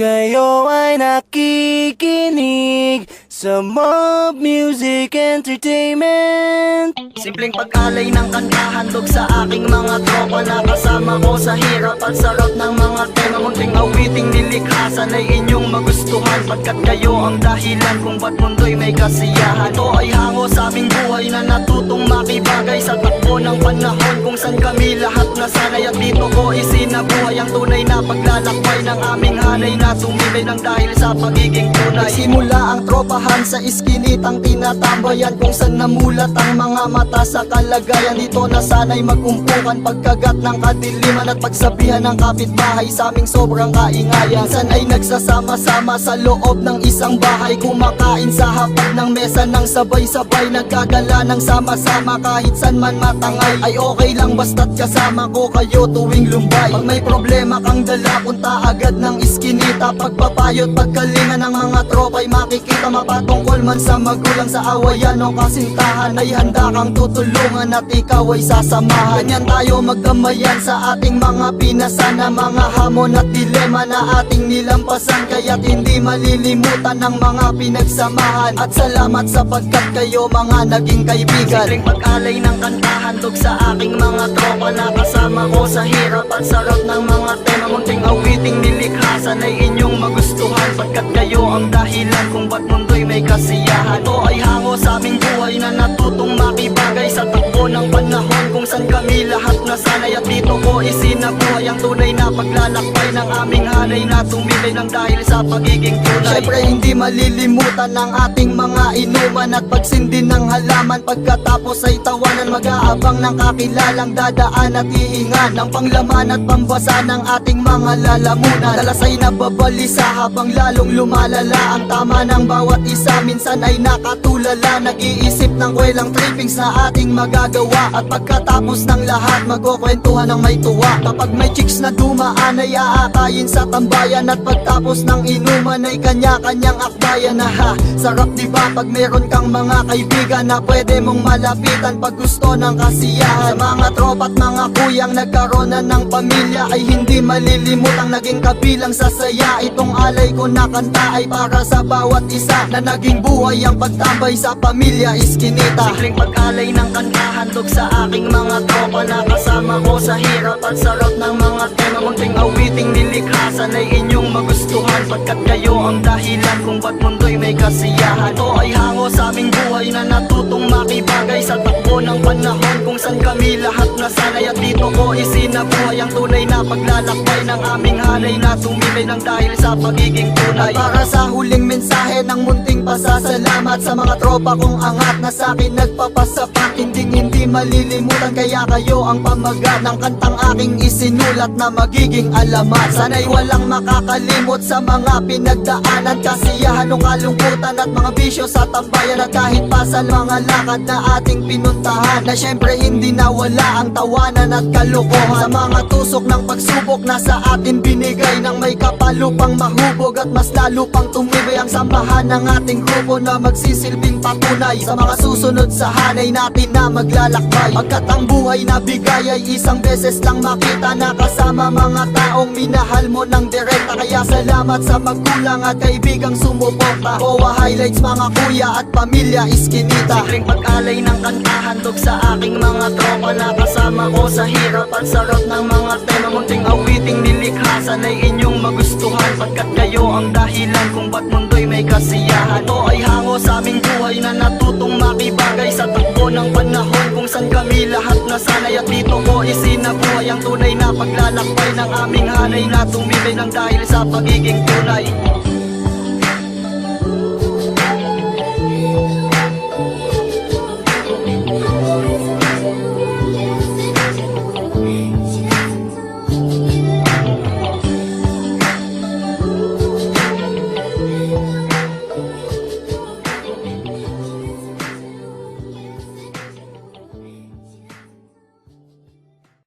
Kayo ay nakikinig sa Mob Music Entertainment. Simpleng pag-alay ng kanta Handog sa aking mga tropa na kasama ko Sa hirap at sarap ng mga tema. Munting awiting nilikha Sana'y inyong magustuhan. Pagkat kayo ang dahilan Kung ba't mundo'y may kasiyahan. Ito ay hango sa aming buhay Na natutong makibagay Sa takbo ng panahon. Kung saan kami lahat nasanay At dito ko isinabuhay Ang tunay na paglalakbay Ng aming hanay na tumibay ng dahil sa pagiging tunay. Simula ang tropahan sa iskinitang tinatambayan. Kung saan namulat ang mga mata sa kalagayan. Dito na sana'y magkumpukan Pagkagat ng kadiliman at pagsabihan ng kapitbahay. Sa aming sobrang kaingayan San ay nagsasama-sama sa loob ng isang bahay. Kumakain sa hapag ng mesa ng sabay-sabay. Nagkagala ng sama-sama kahit san man matangay. Ay okay lang basta't kasama ko kayo tuwing lumbay. Pag may problema kang dala punta agad ng iskinita. Pagpapayot pagkalinga ng mga tropa'y makikita Mapatungkol man sa magulang sa awayan o kasintahan Ay handa kang tutulungan at ikaw ay sasamahan. Ganyan tayo magdamayan sa ating mga pinasa Na mga hamon at dilema na ating nilampasan. Kaya't hindi malilimutan ng mga pinagsamahan. At salamat sapagkat kayo mga naging kaibigan. Simpleng pag-alay ng kanta Handog sa aking mga tropa na kasama ko Sa hirap at sarap ng mga tema. Munting awiting nilikha Sana'y inyong magustuhan. Pagkat kayo ang dahilan Kung ba't mundo'y may kasiyahan. Ito ay hango sa aming buhay Na natutong makibagay Sa takbo ng panahon Kung saan kami lahat nasanay At dito ko isinabuhay Ang tunay na paglalakbay Ng aming hanay na tumibay ng dahil sa pagiging tunay. Siyempre hindi malilimutan ng ating mga inuman At pagsindi ng halaman. Pagkatapos ay tawanan Mag-aabang ng kakilalang dadaan at hihingan Ng panglaman at pambasa ng ating mga lalamunan. Dalas ay nababalisa habang lalong lumalala. Ang tama ng bawat isa Minsan ay nakatulala. Nag-iisip ng kwelang trippings na ating magagawa. At pagkatapos ng lahat Magkukwentuhan ng may tuwa. Kapag may chicks na dumaan ay aakayin sa tambayan. At pagtapos ng inuman ay kanya-kanyang akbayan na ha. Sarap diba pag meron kang mga kaibigan Na pwede mong malapitan pag gusto ng kasiyahan. Sa mga tropa at mga kuyang nagkaroon na ng pamilya Ay hindi malilimutang naging kabilang sa saya. Itong alay ko na kanta ay para sa bawat isa Na naging buhay ang pagtambay sa pamilya iskinita. Simpleng pag-alay ng kanta Handog sa aking mga tropa na kasama ko Sa hirap at sarap ng mga tema Munting awiting nilikha Sana'y inyong magustuhan. Pagkat kayo ang dahilan Kung ba't mundo'y may kasiyahan. Ito ay hango sa aming buhay Na natutong makibagay Sa takbo ng panahon. Kung saan kami lahat nasanay At dito ko isinabuhay. Ang tunay na paglalakbay Ng aming hanay na tumibay ng dahil sa pagiging tunay. At para sa huling mensahe ng munting pasasalamat Sa mga tropa kong angat na sa akin nagpapasapat Hindi hindi malilimutan kaya kayo ang pamagat Ng kantang aking isinulat na magiging alamat Sana'y walang makakalimot sa mga pinagdaanan. Kasiyahan ng kalungkutan at mga bisyo sa tambayan. At kahit pa sa mga lakad na ating pinuntahan Na syempre hindi nawala ang tawanan at kalokohan. Sa mga tusok ng pagsubok na sa atin binigay Nang may kapalupang mahubog. At mas lalo pang tumibay Ang samahan ng ating grupo na magsisilbing patunay. Sa mga susunod sa hanay natin na maglalakbay Pagkat ang buhay na bigay ay isang beses lang makita Na kasama mga taong minahal mo ng direkta. Kaya salamat sa magulang at kaibigang sumuporta. OWA highlights mga kuya at pamilya iskinita Simpleng pag-alay ng kanta Handog sa aking mga tropa na kasama ko Sa hirap at sarap ng mga tema. Munting awiting nilikha Sana'y inyong magustuhan. Pagkat kayo ang dahilan Kung ba't mundo'y may kasiyahan. Ito ay hango sa aming buhay Na natutong makibagay Sa takbo ng panahon. Kung saan kami nasanay At dito ko isinabuhay. Ang tunay na paglalakbay Ng aming hanay na tumibay ng dahil sa pagiging tunay